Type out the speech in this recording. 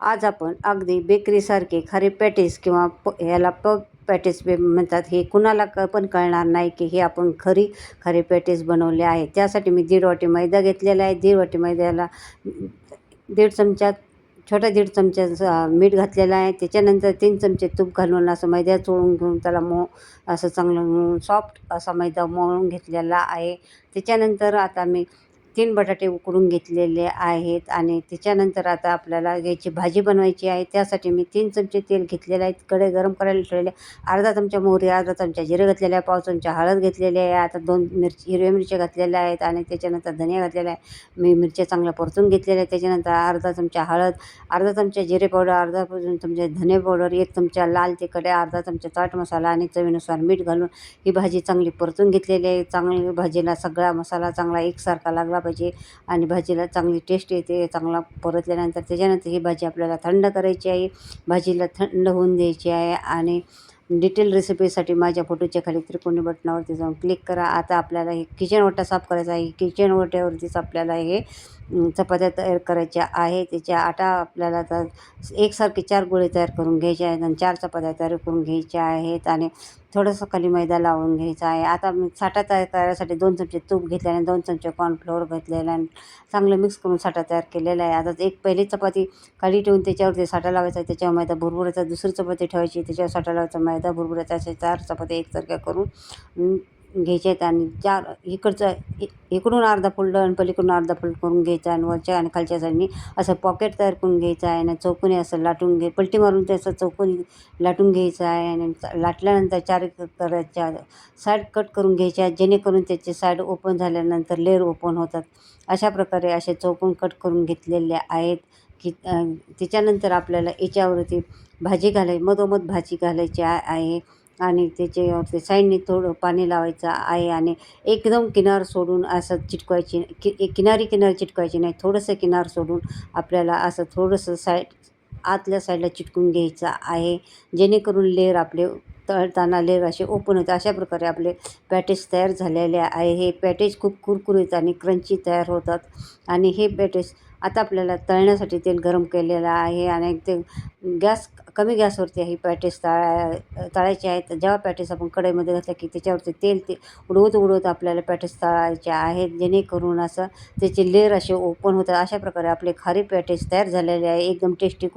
आज आपण अगदी बेकरीसारखे खारी पॅटीस किंवा प ह्याला पग पॅटीस बे म्हणतात हे कुणाला क पण कळणार नाही की हे आपण खरी खरी पॅटीस बनवले आहे. त्यासाठी मी दीड वाटी मैदा घेतलेला आहे. दीड वाटी मैद्याला दीड चमचा छोटा दीड चमचा मीठ घातलेला आहे. त्याच्यानंतर तीन चमचे तूप घालून असं मैदा चोळून घेऊन त्याला मो असं चांगलं सॉफ्ट असा मैदा मळून घेतलेला आहे. त्याच्यानंतर आता मी तीन बटाटे उकडून घेतलेले आहेत आणि त्याच्यानंतर आता आपल्याला घ्यायची भाजी बनवायची आहे. त्यासाठी मी तीन चमचे तेल घेतलेले आहेत कडे गरम करायला ठेवलेले अर्धा चमचा मोहरी अर्धा चमचा जिरे घातलेले आहे. पाव चमचा हळद घेतलेली आहे. आता दोन मिरची हिरव्या मिरच्या घातलेल्या आहेत आणि त्याच्यानंतर धनिया घातलेला आहे. मी मिरच्या चांगल्या परतून घेतलेल्या आहेत. त्याच्यानंतर अर्धा चमचा हळद अर्धा चमचा जिरे पावडर अर्धा चमचा धने पावडर एक चमचा लाल तिखट अर्धा चमचा चाट मसाला आणि चवीनुसार मीठ घालून ही भाजी चांगली परतून घेतलेली आहे. चांगली भाजीला सगळा मसाला चांगला एकसारखा लागला पाहिजे आणि भाजीला चांगली टेस्ट येते. चांगला परतल्यानंतर त्याच्यानंतर ही भाजी आपल्याला थंड करायची आहे. भाजीला थंड होऊन द्यायची आहे आणि डिटेल रेसिपीसाठी माझ्या फोटोच्या खाली त्रिकोणी बटनावरती जाऊन क्लिक करा. आता आपल्याला हे किचन ओटा साफ करायचा आहे. किचन ओट्यावरतीच आपल्याला हे चपात्या तयार करायच्या आहे त्याच्या आटा आपल्याला तर एकसारखे चार गोळे तयार करून घ्यायचे आहेत आणि चार चपात्या तयार करून घ्यायच्या आहेत आणि थोडंसं खाली मैदा लावून घ्यायचा आहे. आता मी साठा तयार करायसाठी दोन चमचे तूप घेतल्याने दोन चमचे कॉर्नफ्लोअर घेतलेला आणि चांगलं मिक्स करून साठा तयार केलेला आहे. आता एक पहिली चपाती खाली ठेवून त्याच्यावरती साठा लावायचा त्याच्यावर मैदा भुरभुरायचा. दुसरी चपाती ठेवायची. त्याच्यावर साठा लावायचा. मैदा भुरभुरायचा. असे चार चपाती एकसारख्या करून घ्यायच्या आहेत आणि चार इकडचं इकडून अर्धा फोल्ड आणि पलीकडून अर्धा फोल्ड करून घ्यायचा आणि वरच्या आणि खालच्या साईडनी असं पॉकेट तयार करून घ्यायचं आहे आणि चौकोनी असं लाटून घे पलटी मारून ते असं चौकोनी लाटून घ्यायचं आहे आणि लाटल्यानंतर चार करायच्या साईड कट करून घ्यायच्या जेणेकरून त्याचे साईड ओपन झाल्यानंतर लेअर ओपन होतात. अशा प्रकारे असे चौकोन कट करून घेतलेले आहेत की त्याच्यानंतर आपल्याला याच्यावरती भाजी घालाय मधोमध भाजी घालायची आहे. आणि त्याच्यावरती साईडने थोडं पाणी लावायचं आहे आणि एकदम किनार सोडून असं चिटकवायची कि किनारी किनारी चिटकवायची नाही थोडंसं किनार सोडून आपल्याला असं थोडंसं साईड आतल्या साईडला चिटकून घ्यायचं आहे जेणेकरून लेअर आपले तळताना लेग असे ओपन होते. अशा प्रकारे आपले पॅटेज तयार झालेले आहे. हे पॅटेज खूप कुरकुरीत आणि क्रंची तयार होतात. आणि हे पॅटेज आता आपल्याला तळण्यासाठी तेल गरम केलेलं आहे आणि ते गॅस कमी गॅसवरती ही पॅटेस तळा तळायचे आहेत. जेव्हा पॅटेस आपण कढईमध्ये घातलं की त्याच्यावरती तेल ते उडवत उडवत आपल्याला पॅटेस तळायचे आहेत जेणेकरून असं त्याचे लेअर असे ओपन होतात. अशा प्रकारे आपले खारी पॅटेस तयार झालेले आहे. एकदम टेस्टी